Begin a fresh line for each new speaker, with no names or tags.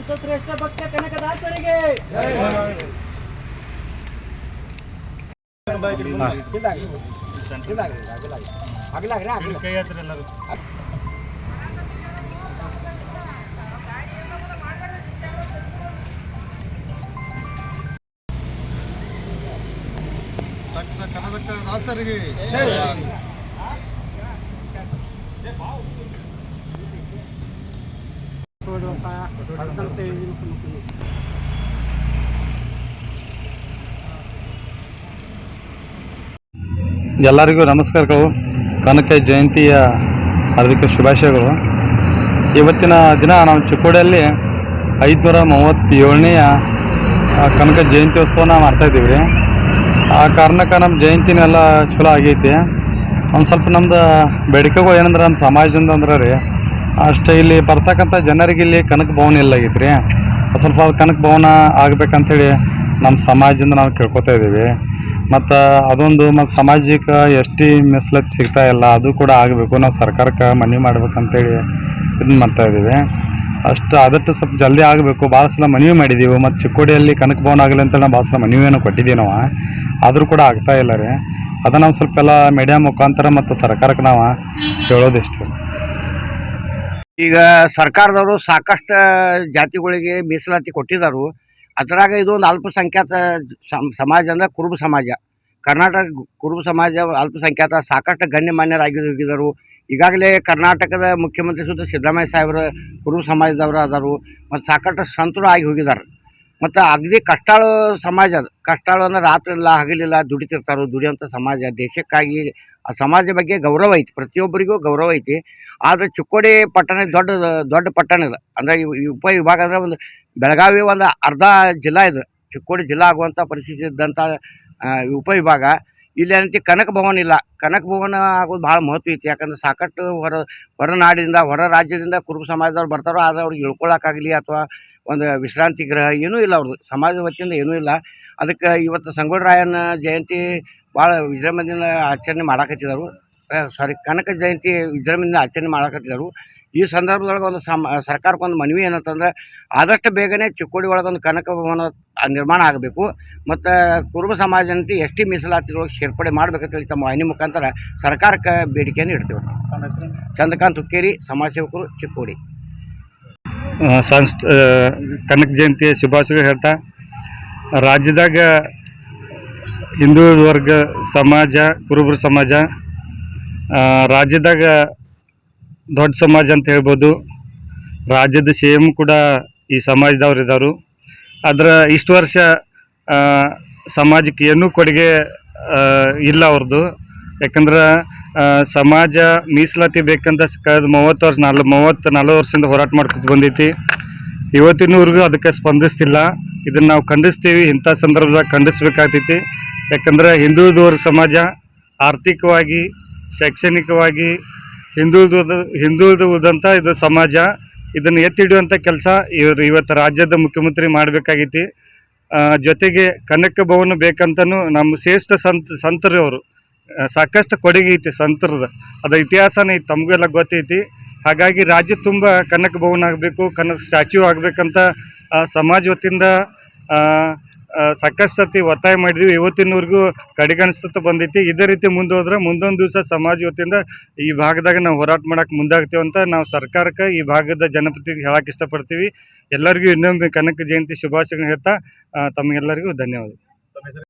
ಮತ್ತು ಶ್ರೇಷ್ಠ ಭಕ್ತ ಕನಕದಾಸರಿಗೆ.
ಎಲ್ಲರಿಗೂ ನಮಸ್ಕಾರಗಳು ಕನಕ ಜಯಂತಿಯ ಹಾರ್ದಿಕ ಶುಭಾಶಯಗಳು. ಇವತ್ತಿನ ದಿನ ನಾವು ಚಿಕ್ಕೋಡಿಯಲ್ಲಿ ಐದುನೂರ ಮೂವತ್ತೇಳನೆಯ ಕನಕ ಜಯಂತಿ ಉತ್ಸವನ ಮಾಡ್ತಾಯಿದ್ದೀವಿ ರೀ ಆ ಕಾರಣಕ್ಕೆ ನಮ್ಮ ಜಯಂತಿನೆಲ್ಲ ಚಲೋ ಆಗೈತಿ. ಒಂದು ಸ್ವಲ್ಪ ನಮ್ದು ಬೇಡಿಕೆಗಳು ಏನಂದ್ರೆ ನಮ್ಮ ಸಮಾಜದಿಂದ ಅಂದ್ರೆ ರೀ ಅಷ್ಟು ಇಲ್ಲಿ ಬರ್ತಕ್ಕಂಥ ಜನರಿಗೆ ಇಲ್ಲಿ ಕನಕ ಭವನ ಇಲ್ಲ ಆಗೈತೆ ರೀ ಸ್ವಲ್ಪ ಅದು ಕನಕ ಭವನ ಆಗಬೇಕಂಥೇಳಿ ನಮ್ಮ ಸಮಾಜದಿಂದ ನಾವು ಕೇಳ್ಕೊತಾ ಇದ್ದೀವಿ. ಮತ್ತು ಅದೊಂದು ಮತ್ತು ಸಾಮಾಜಿಕ ಎಷ್ಟು ಮೀಸಲಾತಿ ಸಿಗ್ತಾ ಇಲ್ಲ, ಅದು ಕೂಡ ಆಗಬೇಕು. ನಾವು ಸರ್ಕಾರಕ್ಕೆ ಮನವಿ ಮಾಡ್ಬೇಕಂತೇಳಿ ಇದನ್ನ ಮಾಡ್ತಾ ಇದ್ದೀವಿ. ಅಷ್ಟು ಆದಷ್ಟು ಸ್ವಲ್ಪ ಜಲ್ದಿ ಆಗಬೇಕು. ಭಾಳ ಸಲ ಮನವಿ ಮಾಡಿದ್ದೀವಿ ಮತ್ತು ಚಿಕ್ಕೋಡಿಯಲ್ಲಿ ಕನಕ ಭವನ ಆಗಲಿ ಅಂತ ನಾವು ಭಾಳ ಸಲ ಮನವಿಯನ್ನು ಕೊಟ್ಟಿದ್ದೀವಿ ನಾವು. ಆದರೂ ಕೂಡ ಆಗ್ತಾ ಇಲ್ಲ ರೀ. ಅದನ್ನು ಸ್ವಲ್ಪ ಎಲ್ಲ ಮೀಡಿಯಾ ಮುಖಾಂತರ ಮತ್ತು ಸರ್ಕಾರಕ್ಕೆ ನಾವು ಹೇಳೋದಿಷ್ಟು
ಈಗ ಸರ್ಕಾರದವರು ಸಾಕಷ್ಟು ಜಾತಿಗಳಿಗೆ ಮೀಸಲಾತಿ ಕೊಟ್ಟಿದ್ದಾರೆ ಅದರಾಗ ಇದು ಒಂದು ಅಲ್ಪಸಂಖ್ಯಾತ ಸಮ್- ಸಮಾಜ ಅಂದ್ರೆ ಕುರುಬ ಸಮಾಜ. ಕರ್ನಾಟಕ ಕುರುಬ ಸಮಾಜ ಅಲ್ಪಸಂಖ್ಯಾತ ಸಾಕಷ್ಟು ಗಣ್ಯಮಾನ್ಯರಾಗಿ ಹೋಗಿದ್ದರು ಈಗಾಗಲೇ ಕರ್ನಾಟಕದ ಮುಖ್ಯಮಂತ್ರಿ ಸುದ್ದ ಸಿದ್ದರಾಮಯ್ಯ ಸಾಹೇಬರು ಕುರುಬ ಸಮಾಜದವರು ಆದರು ಮತ್ತು ಸಾಕಷ್ಟು ಸಂತರು ಆಗಿ ಹೋಗಿದ್ದಾರೆ ಮತ್ತು ಅಗದಿ ಕಷ್ಟಾಳು ಸಮಾಜ ಅದು. ಕಷ್ಟಾಳು ಅಂದ್ರೆ ರಾತ್ರಿ ಇಲ್ಲ ಹಗಲಿಲ್ಲ ದುಡಿತಿರ್ತಾರೆ ದುಡಿಯೋಂಥ ಸಮಾಜ. ದೇಶಕ್ಕಾಗಿ ಆ ಸಮಾಜ ಬಗ್ಗೆ ಗೌರವ ಐತಿ. ಪ್ರತಿಯೊಬ್ಬರಿಗೂ ಗೌರವ ಐತಿ. ಆದರೆ ಚಿಕ್ಕೋಡಿ ಪಟ್ಟಣ ದೊಡ್ಡ ದೊಡ್ಡ ಪಟ್ಟಣ ಇದು. ಅಂದರೆ ಉಪ ವಿಭಾಗ ಅಂದರೆ ಒಂದು ಬೆಳಗಾವಿ ಒಂದು ಅರ್ಧ ಜಿಲ್ಲಾ ಇದು. ಚಿಕ್ಕೋಡಿ ಜಿಲ್ಲಾ ಆಗುವಂಥ ಪರಿಸ್ಥಿತಿ ಇದ್ದಂಥ ಉಪವಿಭಾಗ ಉಪ ವಿಭಾಗ. ಇಲ್ಲಿ ಏನಂತ, ಕನಕ ಭವನ ಇಲ್ಲ. ಕನಕ ಭವನ ಆಗೋದು ಭಾಳ ಮಹತ್ವ ಐತಿ. ಯಾಕಂದ್ರೆ ಸಾಕಷ್ಟು ಹೊರ ಹೊರನಾಡಿನಿಂದ ಹೊರ ರಾಜ್ಯದಿಂದ ಕುರುಬ ಸಮಾಜದವ್ರು ಬರ್ತಾರೋ, ಆದರೆ ಅವ್ರಿಗೆ ಇಳ್ಕೊಳಕ್ಕಾಗಲಿ ಅಥವಾ ಒಂದು ವಿಶ್ರಾಂತಿ ಗೃಹ ಏನೂ ಇಲ್ಲ ಅವ್ರದ್ದು. ಸಮಾಜದ ವತಿಯಿಂದ ಏನೂ ಇಲ್ಲ. ಅದಕ್ಕೆ ಇವತ್ತು ಸಂಗೊಳ್ಳಿ ರಾಯನ ಜಯಂತಿ ಭಾಳ ವಿಜೃಂಭಣೆಯಿಂದ ಆಚರಣೆ ಮಾಡಾಕತ್ತಿದ್ದಾರೆ ಸಾರಿ ಕನಕ ಜಯಂತಿ ವಿಜೃಂಭಣೆಯಿಂದ ಆಚರಣೆ ಮಾಡಕತ್ತಿದ್ದರು. ಈ ಸಂದರ್ಭದೊಳಗೆ ಒಂದು ಸಮ ಸರ್ಕಾರಕ್ಕೆ ಒಂದು ಮನವಿ ಏನಂತಂದ್ರೆ ಆದಷ್ಟು ಬೇಗನೆ ಚಿಕ್ಕೋಡಿ ಒಳಗೆ ಒಂದು ಕನಕ ಭವನ ನಿರ್ಮಾಣ ಆಗಬೇಕು. ಮತ್ತು ಕುರುಬ ಸಮಾಜ ಅಂತ ಎಸ್ ಟಿ ಮೀಸಲಾತಿಯೊಳಗೆ ಸೇರ್ಪಡೆ ಮಾಡ್ಬೇಕಂತೇಳಿ ತಮ್ಮ ವಾಹಿನಿ ಮುಖಾಂತರ ಸರ್ಕಾರಕ್ಕೆ ಬೇಡಿಕೆಯನ್ನು ಇಡ್ತೇವೆ. ಚಂದ್ರಕಾಂತ್ ಹುಕ್ಕೇರಿ ಸಮಾಜ ಸೇವಕರು ಚಿಕ್ಕೋಡಿ
ಸಂಸ್ಥ ಕನಕ ಜಯಂತಿ ಶುಭಾಶಯ ಹೇಳ್ತಾ ರಾಜ್ಯದಾಗ ಹಿಂದೂ ವರ್ಗ ಸಮಾಜ ಕುರುಬರ ಸಮಾಜ ರಾಜ್ಯದಾಗ ದೊಡ್ಡ ಸಮಾಜ ಅಂತ ಹೇಳ್ಬೋದು. ರಾಜ್ಯದ ಸಿ ಎಂ ಕೂಡ ಈ ಸಮಾಜದವ್ರು ಇದ್ದಾರು ಆದ್ರೆ ಇಷ್ಟು ವರ್ಷ ಸಮಾಜಕ್ಕೆ ಏನೂ ಕೊಡುಗೆ ಇಲ್ಲ ಅವ್ರದ್ದು ಯಾಕಂದ್ರೆ ಸಮಾಜ ಮೀಸಲಾತಿ ಬೇಕಂತ ಕಳೆದ ಮೂವತ್ತು ವರ್ಷ, ನಾಲ್, ಮೂವತ್ತು, ನಲ್ವತ್ತು ವರ್ಷದಿಂದ ಹೋರಾಟ ಮಾಡ್ಕೊತ ಬಂದೈತಿ. ಇವತ್ತಿನವರೆಗೂ ಅದಕ್ಕೆ ಸ್ಪಂದಿಸ್ತಿಲ್ಲ. ಇದನ್ನು ನಾವು ಖಂಡಿಸ್ತೀವಿ, ಇಂಥ ಸಂದರ್ಭದಾಗ ಖಂಡಿಸ್ಬೇಕಾಗ್ತೈತಿ. ಯಾಕಂದ್ರೆ ಹಿಂದೂದವ್ರ ಸಮಾಜ ಆರ್ಥಿಕವಾಗಿ ಶೈಕ್ಷಣಿಕವಾಗಿ ಹಿಂದುಳಿದ ಹಿಂದುಳಿದುವುದಂಥ ಇದು ಸಮಾಜ. ಇದನ್ನು ಎತ್ತಿ ಹಿಡಿಯುವಂಥ ಕೆಲಸ ಇವರು ಇವತ್ತು ರಾಜ್ಯದ ಮುಖ್ಯಮಂತ್ರಿ ಮಾಡಬೇಕಾಗೈತಿ. ಜೊತೆಗೆ ಕನಕ ಭವನ ಬೇಕಂತನೂ ನಮ್ಮ ಶ್ರೇಷ್ಠ ಸಂತ, ಸಂತರು ಅವರು. ಸಾಕಷ್ಟು ಕೊಡುಗೆ ಐತಿ ಸಂತರದ. ಅದು ಇತಿಹಾಸನೇ ತಮಗೆಲ್ಲ ಗೊತ್ತೈತಿ. ಹಾಗಾಗಿ ರಾಜ್ಯ ತುಂಬ ಕನಕ ಭವನ ಆಗಬೇಕು, ಕನಕ ಸ್ಟ್ಯಾಚ್ಯೂ ಆಗಬೇಕಂತ ಸಮಾಜ ವತಿಯಿಂದ ಸಾಕಷ್ಟು ಸತಿ ಒತ್ತಾಯ ಮಾಡಿದ್ವಿ. ಇವತ್ತಿನವರೆಗೂ ಕಡೆಗಣಿಸುತ್ತಾ ಬಂದೈತಿ. ಇದೇ ರೀತಿ ಮುಂದೆ ಹೋದ್ರೆ ಮುಂದೊಂದು ದಿವಸ ಸಮಾಜ ವತಿಯಿಂದ ಈ ಭಾಗದಾಗ ನಾವು ಹೋರಾಟ ಮಾಡಕ್ಕೆ ಮುಂದಾಗ್ತೀವಿ ಅಂತ ನಾವು ಸರ್ಕಾರಕ್ಕೆ ಈ ಭಾಗದ ಜನಪ್ರತಿನಿಧಿಗೆ ಹೇಳಕ್ಕೆ ಇಷ್ಟಪಡ್ತೀವಿ. ಎಲ್ಲರಿಗೂ ಇನ್ನೊಮ್ಮೆ ಕನಕ ಜಯಂತಿ ಶುಭಾಶಯಗಳನ್ನ ಹೇಳ್ತಾ ತಮಗೆಲ್ಲರಿಗೂ ಧನ್ಯವಾದ